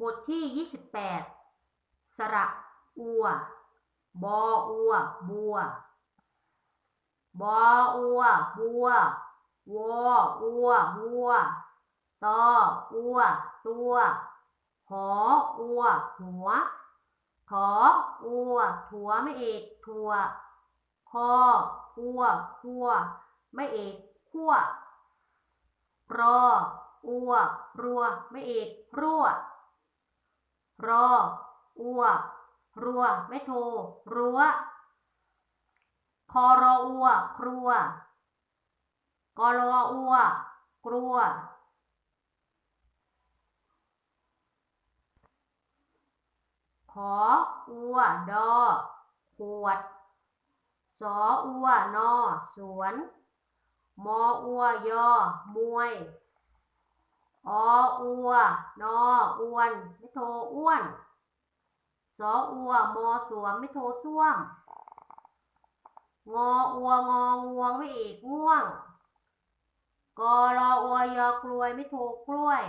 บทที่ 28 สระอัว บออัว บัว บออัว บัว วออัว วัว ตออัว ตัวหออัว หัวถออัว ถัวไม่เอกถั่ว คออัว คัว ไม่เอกขั้วรออัว รัว ไม่เอก รั่ว รอ อัว รัว ไม่โทรั้ว คอรออัว ครัว กอรออัว กลัวขออัว ดอ ขวด สออัว นอ สวน มออัว ยอ มวย ออัวนออวน ไม่โทอ้วน สออัวมอสวม ไม่โทส้วม งออัวงองวงไม่เอกง่วง กอรออัวยอกลวย ไม่โทกล้วย